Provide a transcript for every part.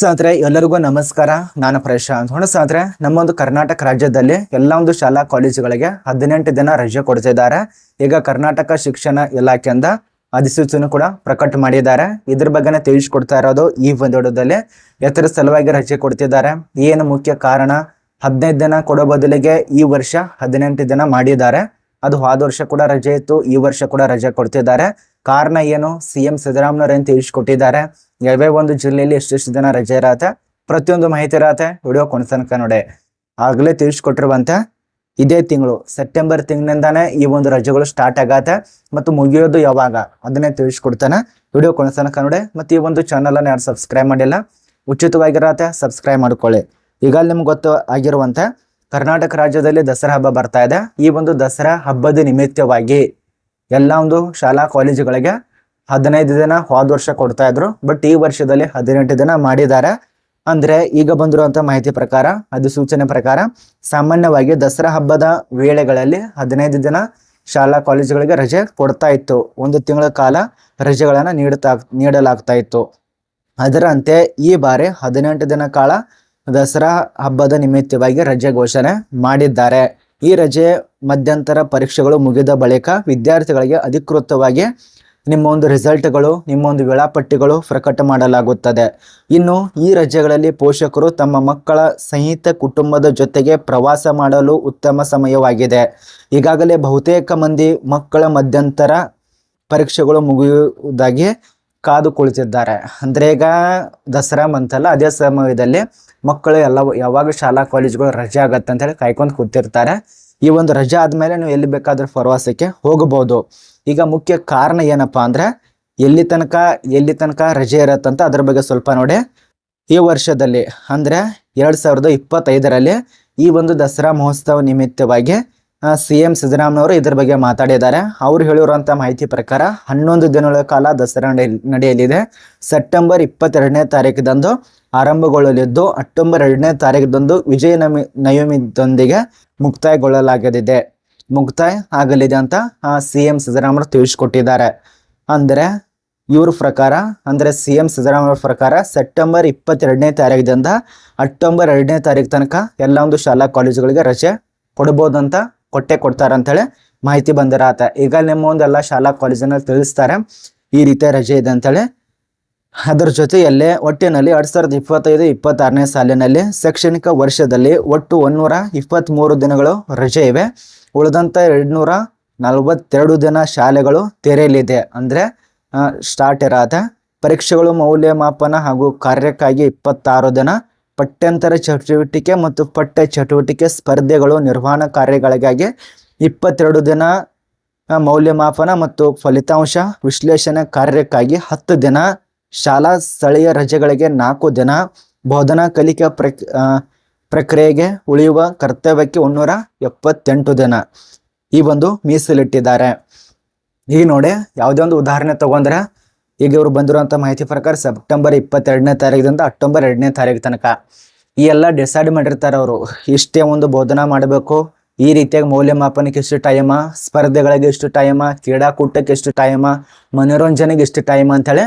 ಸಾದ್ರೆ ಎಲ್ಲರಿಗೂ ನಮಸ್ಕಾರ. ನಾನು ಪ್ರಶಾಂತ್. ಹೊಣ ಸಾತ್ರೆ ನಮ್ಮ ಒಂದು ಕರ್ನಾಟಕ ರಾಜ್ಯದಲ್ಲಿ ಎಲ್ಲ ಒಂದು ಶಾಲಾ ಕಾಲೇಜುಗಳಿಗೆ ಹದಿನೆಂಟು ದಿನ ರಜೆ ಕೊಡ್ತಿದ್ದಾರೆ. ಈಗ ಕರ್ನಾಟಕ ಶಿಕ್ಷಣ ಇಲಾಖೆಯಿಂದ ಅಧಿಸೂಚನೆ ಕೂಡ ಪ್ರಕಟ ಮಾಡಿದ್ದಾರೆ. ಇದ್ರ ಬಗ್ಗೆನೇ ತಿಳಿಸ್ಕೊಡ್ತಾ ಇರೋದು ಈ ಒಂದೊಡದಲ್ಲಿ ಎತ್ತರ ಸಲುವಾಗಿ ರಜೆ ಕೊಡ್ತಿದ್ದಾರೆ. ಏನು ಮುಖ್ಯ ಕಾರಣ? ಹದಿನೈದು ದಿನ ಕೊಡೋ ಬದಲಿಗೆ ಈ ವರ್ಷ ಹದಿನೆಂಟು ದಿನ ಮಾಡಿದ್ದಾರೆ. ಅದು ಹಾದ ವರ್ಷ ಕೂಡ ರಜೆ ಇತ್ತು, ಈ ವರ್ಷ ಕೂಡ ರಜೆ ಕೊಡ್ತಿದ್ದಾರೆ. ಕಾರಣ ಏನು? ಸಿ ಎಂ ಏನು ತಿಳಿಸ್ಕೊಟ್ಟಿದ್ದಾರೆ. ಯಾವ್ಯಾವ ಒಂದು ಜಿಲ್ಲೆಯಲ್ಲಿ ಎಷ್ಟೆಷ್ಟು ದಿನ ರಜೆ ಇರತ್ತೆ ಪ್ರತಿಯೊಂದು ಮಾಹಿತಿ ಇರತ್ತೆ. ವಿಡಿಯೋ ಕೊನೆತನಕ ನೋಡಿ. ಆಗ್ಲೇ ತಿಳಿಸ್ಕೊಟ್ಟಿರುವಂತೆ ಇದೇ ತಿಂಗಳು, ಸೆಪ್ಟೆಂಬರ್ ತಿಂಗಳಿಂದಾನೆ ಈ ಒಂದು ರಜೆಗಳು ಸ್ಟಾರ್ಟ್ ಆಗತ್ತೆ ಮತ್ತು ಮುಗಿಯೋದು ಯಾವಾಗ? ಅದನ್ನೇ ತಿಳಿಸ್ಕೊಡ್ತಾನೆ. ವಿಡಿಯೋ ಕೊನೆತನಕ ನೋಡಿ. ಮತ್ತು ಈ ಒಂದು ಚಾನಲನ್ನು ಯಾರು ಸಬ್ಸ್ಕ್ರೈಬ್ ಮಾಡಿಲ್ಲ, ಉಚಿತವಾಗಿರತ್ತೆ, ಸಬ್ಸ್ಕ್ರೈಬ್ ಮಾಡ್ಕೊಳ್ಳಿ. ಈಗ ನಿಮ್ಗೆ ಗೊತ್ತು ಆಗಿರುವಂತೆ ಕರ್ನಾಟಕ ರಾಜ್ಯದಲ್ಲಿ ದಸರಾ ಹಬ್ಬ ಬರ್ತಾ ಇದೆ. ಈ ಒಂದು ದಸರಾ ಹಬ್ಬದ ನಿಮಿತ್ತವಾಗಿ ಎಲ್ಲ ಒಂದು ಶಾಲಾ ಕಾಲೇಜುಗಳಿಗೆ ಹದಿನೈದು ದಿನ ಹೋದ ವರ್ಷ ಕೊಡ್ತಾ ಇದ್ರು. ಬಟ್ ಈ ವರ್ಷದಲ್ಲಿ ಹದಿನೆಂಟು ದಿನ ಮಾಡಿದ್ದಾರೆ. ಅಂದ್ರೆ ಈಗ ಬಂದಿರುವಂತ ಮಾಹಿತಿ ಪ್ರಕಾರ ಅಧಿಸೂಚನೆ ಪ್ರಕಾರ, ಸಾಮಾನ್ಯವಾಗಿ ದಸರಾ ಹಬ್ಬದ ವೇಳೆಗಳಲ್ಲಿ ಹದಿನೈದು ದಿನ ಶಾಲಾ ಕಾಲೇಜುಗಳಿಗೆ ರಜೆ ಕೊಡ್ತಾ ಇತ್ತು. ಒಂದು ತಿಂಗಳ ಕಾಲ ರಜೆಗಳನ್ನ ನೀಡುತ್ತಾ, ನೀಡಲಾಗ್ತಾ ಇತ್ತು. ಅದರಂತೆ ಈ ಬಾರಿ ಹದಿನೆಂಟು ದಿನ ಕಾಲ ದಸರಾ ಹಬ್ಬದ ನಿಮಿತ್ತವಾಗಿ ರಜೆ ಘೋಷಣೆ ಮಾಡಿದ್ದಾರೆ. ಈ ರಜೆ ಮಧ್ಯಂತರ ಪರೀಕ್ಷೆಗಳು ಮುಗಿದ ಬಳಿಕ ವಿದ್ಯಾರ್ಥಿಗಳಿಗೆ ಅಧಿಕೃತವಾಗಿ ನಿಮ್ಮ ಒಂದು ರಿಸಲ್ಟ್ಗಳು, ನಿಮ್ಮ ಒಂದು ವೇಳಾಪಟ್ಟಿಗಳು ಪ್ರಕಟ ಮಾಡಲಾಗುತ್ತದೆ. ಇನ್ನು ಈ ರಜೆಗಳಲ್ಲಿ ಪೋಷಕರು ತಮ್ಮ ಮಕ್ಕಳ ಸಹಿತ ಕುಟುಂಬದ ಜೊತೆಗೆ ಪ್ರವಾಸ ಮಾಡಲು ಉತ್ತಮ ಸಮಯವಾಗಿದೆ. ಈಗಾಗಲೇ ಬಹುತೇಕ ಮಂದಿ ಮಕ್ಕಳ ಮಧ್ಯಂತರ ಪರೀಕ್ಷೆಗಳು ಮುಗಿಯುವುದಾಗಿ ಕಾದು ಕುಳಿತಿದ್ದಾರೆ ಅಂದರೆ ಈಗ ದಸರಾ ಮಂತಲ್ಲ ಅದೇ ಸಮಯದಲ್ಲಿ ಮಕ್ಕಳು ಎಲ್ಲ ಯಾವಾಗ ಶಾಲಾ ಕಾಲೇಜುಗಳು ರಜೆ ಆಗತ್ತೆ ಅಂತ ಹೇಳಿ ಕಾಯ್ಕೊಂಡು ಕೂತಿರ್ತಾರೆ. ಈ ಒಂದು ರಜೆ ಆದ್ಮೇಲೆ ನೀವು ಎಲ್ಲಿ ಬೇಕಾದ್ರೂ ಪ್ರವಾಸಕ್ಕೆ ಹೋಗಬಹುದು. ಈಗ ಮುಖ್ಯ ಕಾರಣ ಏನಪ್ಪಾ ಅಂದ್ರೆ ಎಲ್ಲಿ ತನಕ ಎಲ್ಲಿ ತನಕ ರಜೆ ಇರತ್ತಂತ ಅದ್ರ ಬಗ್ಗೆ ಸ್ವಲ್ಪ ನೋಡಿ. ಈ ವರ್ಷದಲ್ಲಿ ಅಂದ್ರೆ ಎರಡ್ ಸಾವಿರದ ಇಪ್ಪತ್ತೈದರಲ್ಲಿ ಈ ಒಂದು ದಸರಾ ಮಹೋತ್ಸವ ನಿಮಿತ್ತವಾಗಿ ಸಿ ಎಂ ಸಿದ್ದರಾಮಯ್ಯವರು ಇದ್ರ ಬಗ್ಗೆ ಮಾತಾಡಿದ್ದಾರೆ. ಅವ್ರು ಹೇಳಿರುವಂತ ಮಾಹಿತಿ ಪ್ರಕಾರ ಹನ್ನೊಂದು ದಿನಗಳ ಕಾಲ ದಸರಾ ನಡೆಯ- ನಡೆಯಲಿದೆ. ಸೆಪ್ಟೆಂಬರ್ ಇಪ್ಪತ್ತೆರಡನೇ ತಾರೀಕಿದಂದು ಆರಂಭಗೊಳ್ಳಲಿದ್ದು ಅಕ್ಟೋಬರ್ ಎರಡನೇ ತಾರೀಕದಂದು ವಿಜಯ ನಮಿ ನಯಮಿದೊಂದಿಗೆ ಮುಕ್ತಾಯಗೊಳ್ಳಲಾಗಲಿದೆ. ಮುಕ್ತಾಯ ಆಗಲಿದೆ ಅಂತ ಸಿ ಎಂ ಸಿದ್ದರಾಮಯ್ಯ ತಿಳಿಸ್ಕೊಟ್ಟಿದ್ದಾರೆ. ಅಂದರೆ ಇವ್ರ ಪ್ರಕಾರ, ಅಂದರೆ ಸಿ ಎಂ ಸಿದ್ದರಾಮಯ್ಯ ಪ್ರಕಾರ ಸೆಪ್ಟೆಂಬರ್ ಇಪ್ಪತ್ತೆರಡನೇ ತಾರೀಕದಿಂದ ಅಕ್ಟೋಬರ್ ಎರಡನೇ ತಾರೀಕು ತನಕ ಎಲ್ಲ ಒಂದು ಶಾಲಾ ಕಾಲೇಜುಗಳಿಗೆ ರಜೆ ಕೊಡ್ಬೋದಂತ ಕೊಟ್ಟೆ ಕೊಡ್ತಾರೆ ಅಂತೇಳಿ ಮಾಹಿತಿ ಬಂದಿರತ್ತೆ. ಈಗ ನಿಮ್ಮ ಒಂದೆಲ್ಲ ಶಾಲಾ ಕಾಲೇಜಿನಲ್ಲಿ ತಿಳಿಸ್ತಾರೆ, ಈ ರೀತಿಯ ರಜೆ ಇದೆ ಅಂತೇಳಿ ಅದರ ಜೊತೆಯಲ್ಲೇ ಒಟ್ಟಿನಲ್ಲಿ ಎರಡ್ ಸಾವಿರದ ಇಪ್ಪತ್ತೈದು, ಇಪ್ಪತ್ತಾರನೇ ಸಾಲಿನಲ್ಲಿ ಶೈಕ್ಷಣಿಕ ವರ್ಷದಲ್ಲಿ ಒಟ್ಟು ಒಂದೂರ ಇಪ್ಪತ್ತ್ಮೂರು ದಿನಗಳು ರಜೆ ಇವೆ. ಉಳಿದಂಥ ಎರಡುನೂರ ನಲವತ್ತೆರಡು ದಿನ ಶಾಲೆಗಳು ತೆರೆಯಲಿದೆ. ಅಂದರೆ ಸ್ಟಾರ್ಟ್ ಇರತ್ತೆ ಪರೀಕ್ಷೆಗಳು ಮೌಲ್ಯಮಾಪನ ಹಾಗೂ ಕಾರ್ಯಕ್ಕಾಗಿ ಇಪ್ಪತ್ತಾರು ದಿನ ಪಠ್ಯಂತರ ಚಟುವಟಿಕೆ ಮತ್ತು ಪಠ್ಯ ಚಟುವಟಿಕೆ ಸ್ಪರ್ಧೆಗಳು ನಿರ್ವಹಣಾ ಕಾರ್ಯಗಳಿಗಾಗಿ ಇಪ್ಪತ್ತೆರಡು ದಿನ ಮೌಲ್ಯಮಾಪನ ಮತ್ತು ಫಲಿತಾಂಶ ವಿಶ್ಲೇಷಣೆ ಕಾರ್ಯಕ್ಕಾಗಿ ಹತ್ತು ದಿನ ಶಾಲಾ ಸ್ಥಳೀಯ ರಜೆಗಳಿಗೆ ನಾಲ್ಕು ದಿನ ಬೋಧನಾ ಕಲಿಕೆ ಪ್ರಕ್ ಪ್ರಕ್ರಿಯೆಗೆ ಉಳಿಯುವ ಕರ್ತವ್ಯಕ್ಕೆ ಮುನ್ನೂರ ಎಪ್ಪತ್ತೆಂಟು ದಿನ ಈ ಒಂದು ಮೀಸಲಿಟ್ಟಿದ್ದಾರೆ. ಈಗ ನೋಡಿ ಯಾವುದೇ ಒಂದು ಉದಾಹರಣೆ ತಗೊಂಡ್ರೆ ಈಗ ಇವರು ಬಂದಿರುವಂಥ ಮಾಹಿತಿ ಪ್ರಕಾರ ಸೆಪ್ಟೆಂಬರ್ ಇಪ್ಪತ್ತೆರಡನೇ ತಾರೀಕಿಂದ ಅಕ್ಟೋಬರ್ ಎರಡನೇ ತಾರೀಕು ತನಕ ಈ ಎಲ್ಲ ಡಿಸೈಡ್ ಮಾಡಿರ್ತಾರೆ ಅವರು ಇಷ್ಟೇ ಒಂದು ಬೋಧನಾ ಮಾಡಬೇಕು ಈ ರೀತಿಯಾಗಿ ಮೌಲ್ಯಮಾಪನಕ್ಕೆ ಎಷ್ಟು ಟೈಮ ಸ್ಪರ್ಧೆಗಳಿಗೆ ಎಷ್ಟು ಟೈಮ ಕ್ರೀಡಾಕೂಟಕ್ಕೆ ಎಷ್ಟು ಟೈಮ ಮನೋರಂಜನೆಗೆ ಎಷ್ಟು ಟೈಮ್ ಅಂತೇಳಿ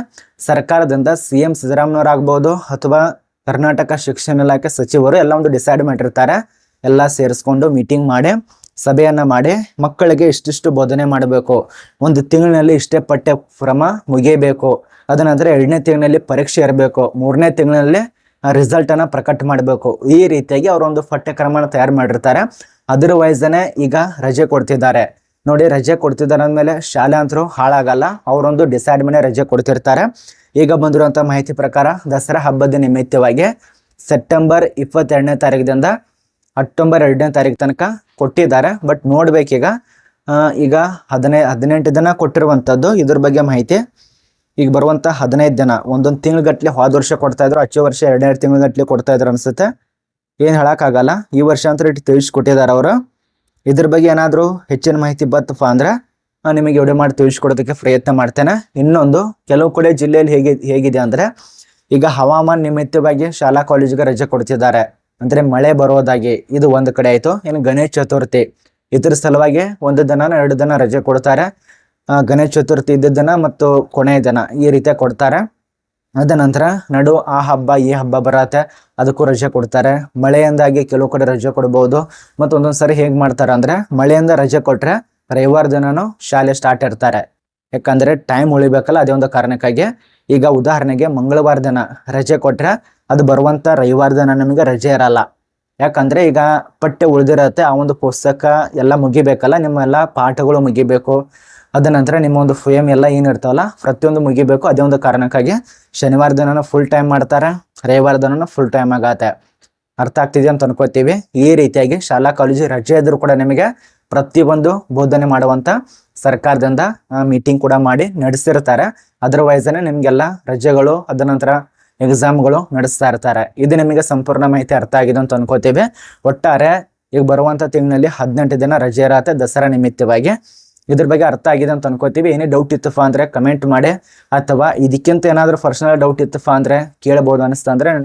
ಸರ್ಕಾರದಿಂದ ಸಿ ಎಂ ಸಿದ್ದರಾಮಯ್ಯವ್ರು ಆಗ್ಬೋದು ಅಥವಾ ಕರ್ನಾಟಕ ಶಿಕ್ಷಣ ಇಲಾಖೆ ಸಚಿವರು ಎಲ್ಲ ಒಂದು ಡಿಸೈಡ್ ಮಾಡಿರ್ತಾರೆ. ಎಲ್ಲ ಸೇರಿಸ್ಕೊಂಡು ಮೀಟಿಂಗ್ ಮಾಡಿ, ಸಭೆಯನ್ನ ಮಾಡಿ ಮಕ್ಕಳಿಗೆ ಇಷ್ಟಿಷ್ಟು ಬೋಧನೆ ಮಾಡಬೇಕು. ಒಂದು ತಿಂಗಳಿನಲ್ಲಿ ಇಷ್ಟೇ ಪಠ್ಯಕ್ರಮ ಮುಗಿಯಬೇಕು. ಅದನಂತರ ಎರಡನೇ ತಿಂಗಳಲ್ಲಿ ಪರೀಕ್ಷೆ ಇರಬೇಕು. ಮೂರನೇ ತಿಂಗಳಿನಲ್ಲಿ ರಿಸಲ್ಟ್ ಅನ್ನ ಪ್ರಕಟ ಮಾಡಬೇಕು. ಈ ರೀತಿಯಾಗಿ ಅವರೊಂದು ಪಠ್ಯಕ್ರಮನ ತಯಾರು ಮಾಡಿರ್ತಾರೆ. ಅದರ ವೈಸನೆ ಈಗ ರಜೆ ಕೊಡ್ತಿದ್ದಾರೆ. ನೋಡಿ, ರಜೆ ಕೊಡ್ತಿದ್ದಾರೆ ಅಂದಮೇಲೆ ಶಾಲೆ ಅಂತರೂ ಹಾಳಾಗಲ್ಲ. ಅವರೊಂದು ಡಿಸೈಡ್ ಮೇಲೆ ರಜೆ ಕೊಡ್ತಿರ್ತಾರೆ. ಈಗ ಬಂದಿರುವಂಥ ಮಾಹಿತಿ ಪ್ರಕಾರ ದಸರಾ ಹಬ್ಬದ ನಿಮಿತ್ತವಾಗಿ ಸೆಪ್ಟೆಂಬರ್ ಇಪ್ಪತ್ತೆರಡನೇ ತಾರೀಕಿನಿಂದ ಅಕ್ಟೋಬರ್ ಎರಡನೇ ತಾರೀಕು ತನಕ ಕೊಟ್ಟಿದ್ದಾರೆ. ಬಟ್ ನೋಡ್ಬೇಕೀಗ. ಈಗ ಹದಿನೈ, ಹದಿನೆಂಟು ದಿನ ಕೊಟ್ಟಿರುವಂಥದ್ದು ಇದ್ರ ಬಗ್ಗೆ ಮಾಹಿತಿ. ಈಗ ಬರುವಂಥ ಹದಿನೈದು ದಿನ ಒಂದೊಂದು ತಿಂಗ್ಳುಗಟ್ಟಲೆ ಹೋದ ವರ್ಷ ಕೊಡ್ತಾ ಇದ್ರು, ಹಚ್ಚು ವರ್ಷ ಎರಡೆರಡು ತಿಂಗ್ಳುಗಟ್ಟಲೆ ಕೊಡ್ತಾ ಇದ್ರು ಅನ್ಸುತ್ತೆ. ಏನು ಹೇಳೋಕ್ಕಾಗಲ್ಲ, ಈ ವರ್ಷ ಅಂತ ಇಟ್ಟು ತಿಳಿಸ್ಕೊಟ್ಟಿದ್ದಾರೆ ಅವರು. ಇದ್ರ ಬಗ್ಗೆ ಏನಾದರೂ ಹೆಚ್ಚಿನ ಮಾಹಿತಿ ಬತ್ತಪ್ಪ ಅಂದ್ರೆ ನಿಮಗೆ ವಿಡಿಯೋ ಮಾಡಿ ತಿಳಿಸ್ಕೊಡೋದಕ್ಕೆ ಪ್ರಯತ್ನ ಮಾಡ್ತೇನೆ. ಇನ್ನೊಂದು, ಕೆಲವು ಕಡೆ ಜಿಲ್ಲೆಯಲ್ಲಿ ಹೇಗೆ, ಹೇಗಿದೆ ಅಂದ್ರೆ, ಈಗ ಹವಾಮಾನ ನಿಮಿತ್ತವಾಗಿ ಶಾಲಾ ಕಾಲೇಜಿಗೆ ರಜೆ ಕೊಡ್ತಿದ್ದಾರೆ. ಅಂದ್ರೆ ಮಳೆ ಬರೋದಾಗಿ ಇದು ಒಂದು ಕಡೆ ಆಯಿತು, ಇನ್ನು ಗಣೇಶ ಚತುರ್ಥಿ. ಇದ್ರ ಸಲುವಾಗಿ ಒಂದು ದಿನ ಎರಡು ದಿನ ರಜೆ ಕೊಡ್ತಾರೆ. ಗಣೇಶ ಚತುರ್ಥಿ ಇದ್ದ ಮತ್ತು ಕೊನೆಯ ದಿನ ಈ ರೀತಿ ಕೊಡ್ತಾರೆ. ಅದ ನಂತರ ನಡು ಆ ಹಬ್ಬ, ಈ ಹಬ್ಬ ಬರತ್ತೆ, ಅದಕ್ಕೂ ರಜೆ ಕೊಡ್ತಾರೆ. ಮಳೆಯಿಂದಾಗಿ ಕೆಲವು ಕಡೆ ರಜೆ ಕೊಡ್ಬೋದು. ಮತ್ತು ಒಂದೊಂದು ಸರಿ ಹೇಗೆ ಮಾಡ್ತಾರೆ ಅಂದ್ರೆ, ಮಳೆಯಿಂದ ರಜೆ ಕೊಟ್ರೆ ರವಿವಾರ ದಿನನೂ ಶಾಲೆ ಸ್ಟಾರ್ಟ್ ಇರ್ತಾರೆ. ಯಾಕಂದ್ರೆ ಟೈಮ್ ಉಳಿಬೇಕಲ್ಲ, ಅದೇ ಒಂದು ಕಾರಣಕ್ಕಾಗಿ. ಈಗ ಉದಾಹರಣೆಗೆ ಮಂಗಳವಾರ ದಿನ ರಜೆ ಕೊಟ್ಟರೆ ಅದು ಬರುವಂತ ರವಿವಾರ ದಿನ ನಮಗೆ ರಜೆ ಇರಲ್ಲ. ಯಾಕಂದ್ರೆ ಈಗ ಪಠ್ಯ ಉಳಿದಿರತ್ತೆ, ಆ ಒಂದು ಪುಸ್ತಕ ಎಲ್ಲ ಮುಗಿಬೇಕಲ್ಲ, ನಿಮ್ಮೆಲ್ಲ ಪಾಠಗಳು ಮುಗಿಬೇಕು. ಅದ ನಂತರ ನಿಮ್ಮ ಒಂದು ಫೇಮ್ ಎಲ್ಲ ಏನು ಇರ್ತಾವಲ್ಲ, ಪ್ರತಿಯೊಂದು ಮುಗಿಬೇಕು. ಅದೇ ಒಂದು ಕಾರಣಕ್ಕಾಗಿ ಶನಿವಾರ ದಿನನ ಫುಲ್ ಟೈಮ್ ಮಾಡ್ತಾರೆ, ರವಿವಾರ ದಿನನ ಫುಲ್ ಟೈಮ್ ಆಗತ್ತೆ. ಅರ್ಥ ಆಗ್ತಿದೆ ಅಂತ ಅನ್ಕೋತೀವಿ. ಈ ರೀತಿಯಾಗಿ ಶಾಲಾ, ಕಾಲೇಜು ರಜೆ ಇದ್ರೂ ಕೂಡ ನಿಮಗೆ ಪ್ರತಿಯೊಂದು ಬೋಧನೆ ಮಾಡುವಂತ ಸರ್ಕಾರದಿಂದ ಮೀಟಿಂಗ್ ಕೂಡ ಮಾಡಿ ನಡೆಸಿರ್ತಾರೆ. ಅದರ್ವೈಸನೆ ನಿಮ್ಗೆಲ್ಲ ರಜೆಗಳು, ಅದ ನಂತರ ಎಕ್ಸಾಮ್ಗಳು ನಡೆಸ್ತಾ ಇರ್ತಾರೆ. ಇದು ನಿಮಗೆ ಸಂಪೂರ್ಣ ಮಾಹಿತಿ ಅರ್ಥ ಆಗಿದೆ ಅಂತ ಅನ್ಕೋತೀವಿ. ಒಟ್ಟಾರೆ ಈಗ ಬರುವಂತ ತಿಂಗಳಲ್ಲಿ ಹದಿನೆಂಟು ದಿನ ರಜೆ ಇರತ್ತೆ ದಸರಾ ನಿಮಿತ್ತವಾಗಿ. ಇದ್ರ ಬಗ್ಗೆ ಅರ್ಥ ಆಗಿದೆ ಅಂತ ಅನ್ಕೋತೀವಿ. ಏನೇ ಡೌಟ್ ಇತ್ತಪ್ಪ ಅಂದ್ರೆ ಕಮೆಂಟ್ ಮಾಡಿ. ಅಥವಾ ಇದಕ್ಕಿಂತ ಏನಾದರೂ ಪರ್ಸನಲ್ ಡೌಟ್ ಇತ್ತಪ್ಪ ಅಂದ್ರೆ ಕೇಳಬಹುದು ಅನಿಸ್ತಾ ಅಂದ್ರೆ